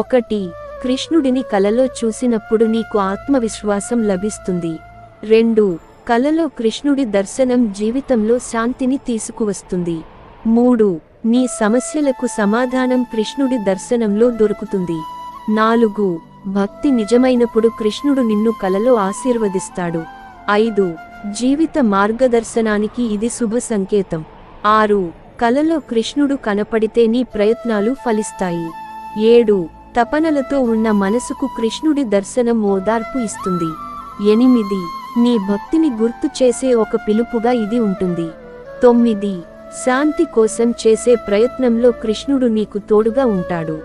ఒకటి కృష్ణుడిని కలలో చూసినప్పుడు నీకు ఆత్మవిశ్వాసం లభిస్తుంది. రెండు కలలో కృష్ణుడి దర్శనం జీవితంలో శాంతిని తీసుకువస్తుంది. మూడు నీ సమస్యలకు సమాధానం కృష్ణుడి దర్శనంలో దొరుకుతుంది. నాలుగు భక్తి నిజమైనప్పుడు కృష్ణుడు నిన్ను కలలో ఆశీర్వదిస్తాడు. ఐదు జీవిత మార్గదర్శనానికి ఇది శుభ సంకేతం. ఆరు కలలో కృష్ణుడు కనపడితే నీ ప్రయత్నాలు ఫలిస్తాయి. ఏడు తపనలతో ఉన్న మనసుకు కృష్ణుడి దర్శనం ఓదార్పు ఇస్తుంది. ఎనిమిది నీ భక్తిని గుర్తు చేసే ఒక పిలుపుగా ఇది ఉంటుంది. తొమ్మిది శాంతి కోసం చేసే ప్రయత్నంలో కృష్ణుడు నీకు తోడుగా ఉంటాడు.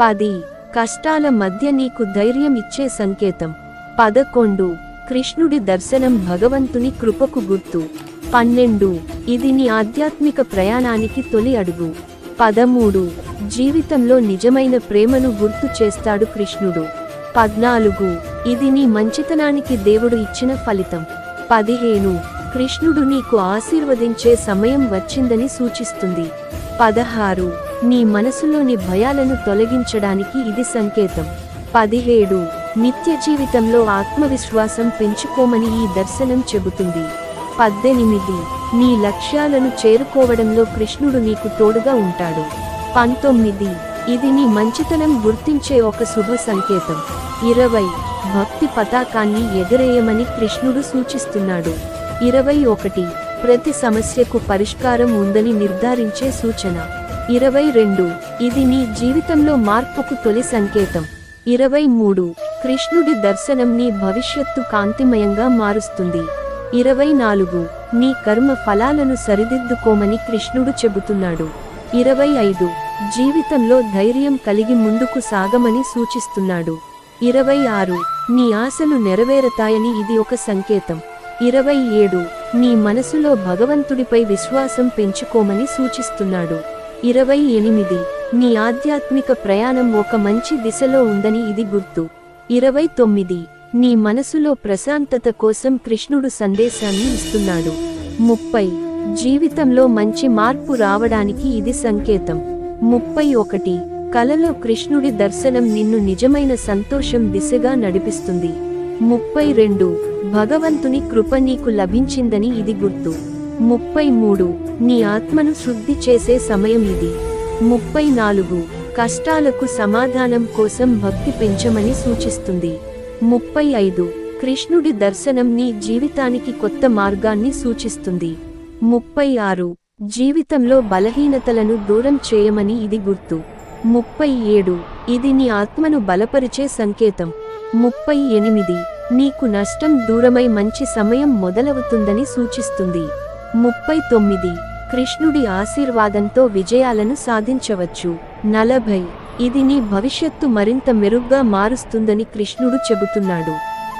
పది కష్టాల మధ్య నీకు ధైర్యం ఇచ్చే సంకేతం. పదకొండు కృష్ణుడి దర్శనం భగవంతుని కృపకు గుర్తు. పన్నెండు ఇది నీ ఆధ్యాత్మిక ప్రయాణానికి తొలి అడుగు. పదమూడు జీవితంలో నిజమైన ప్రేమను గుర్తు చేస్తాడు కృష్ణుడు. పద్నాలుగు. ఇది నీ మంచితనానికి దేవుడు ఇచ్చిన ఫలితం. పదిహేను. కృష్ణుడు నీకు ఆశీర్వదించే సమయం వచ్చిందని సూచిస్తుంది. పదహారు. నీ మనసులోని భయాలను తొలగించడానికి ఇది సంకేతం. పదిహేడు. నిత్య జీవితంలో ఆత్మవిశ్వాసం పెంచుకోమని ఈ దర్శనం చెబుతుంది. పద్దెనిమిది. నీ లక్ష్యాలను చేరుకోవడంలో కృష్ణుడు నీకు తోడుగా ఉంటాడు. పంతొమ్మిది. ఇది నీ మంచితనం గుర్తించే ఒక శుభ సంకేతం. ఇరవై. భక్తి పతాకాన్ని ఎగరేయమని కృష్ణుడు సూచిస్తున్నాడు. ఇరవై ఒకటి. ప్రతి సమస్యకు పరిష్కారం ఉందని నిర్ధారించే సూచన. ఇరవై రెండు. ఇది నీ జీవితంలో మార్పుకు తొలి సంకేతం. ఇరవై మూడు. కృష్ణుడి దర్శనం నీ భవిష్యత్తు కాంతిమయంగా మారుస్తుంది. ఇరవై నాలుగు. నీ కర్మ ఫలాలను సరిదిద్దుకోమని కృష్ణుడు చెబుతున్నాడు. ఇరవై ఐదు. జీవితంలో ధైర్యం కలిగి ముందుకు సాగమని సూచిస్తున్నాడు. ఇరవై ఆరు నీ ఆశలు నెరవేరతాయని ఇది ఒక సంకేతం. ఇరవై ఏడు నీ మనసులో భగవంతుడిపై విశ్వాసం పెంచుకోమని సూచిస్తున్నాడు. ఇరవై ఎనిమిది నీ ఆధ్యాత్మిక ప్రయాణం ఒక మంచి దిశలో ఉందని ఇది గుర్తు. ఇరవై తొమ్మిది నీ మనసులో ప్రశాంతత కోసం కృష్ణుడు సందేశాన్ని ఇస్తున్నాడు. ముప్పై జీవితంలో మంచి మార్పు రావడానికి ఇది సంకేతం. ముప్పై ఒకటి. కలలో కృష్ణుడి దర్శనం నిన్ను నిజమైన సంతోషం దిశగా నడిపిస్తుంది. ముప్పై రెండు. భగవంతుని కృప నీకు లభించిందని ఇది గుర్తు. ముప్పై మూడు. నీ ఆత్మను శుద్ధి చేసే సమయం ఇది. ముప్పై నాలుగు. కష్టాలకు సమాధానం కోసం భక్తి పెంచమని సూచిస్తుంది. ముప్పై ఐదు. కృష్ణుడి దర్శనం నీ జీవితానికి కొత్త మార్గాన్ని సూచిస్తుంది. ముప్పై ఆరు. జీవితంలో బలహీనతలను దూరం చేయమని ఇది గుర్తు. ముప్పై ఏడు. ఇది నీ ఆత్మను బలపరిచే సంకేతం. ముప్పై ఎనిమిది. నీకు నష్టం దూరమై మంచి సమయం మొదలవుతుందని సూచిస్తుంది. ముప్పై తొమ్మిది. కృష్ణుడి ఆశీర్వాదంతో విజయాలను సాధించవచ్చు. నలభై. ఇది నీ భవిష్యత్తు మరింత మెరుగ్గా మారుస్తుందని కృష్ణుడు చెబుతున్నాడు.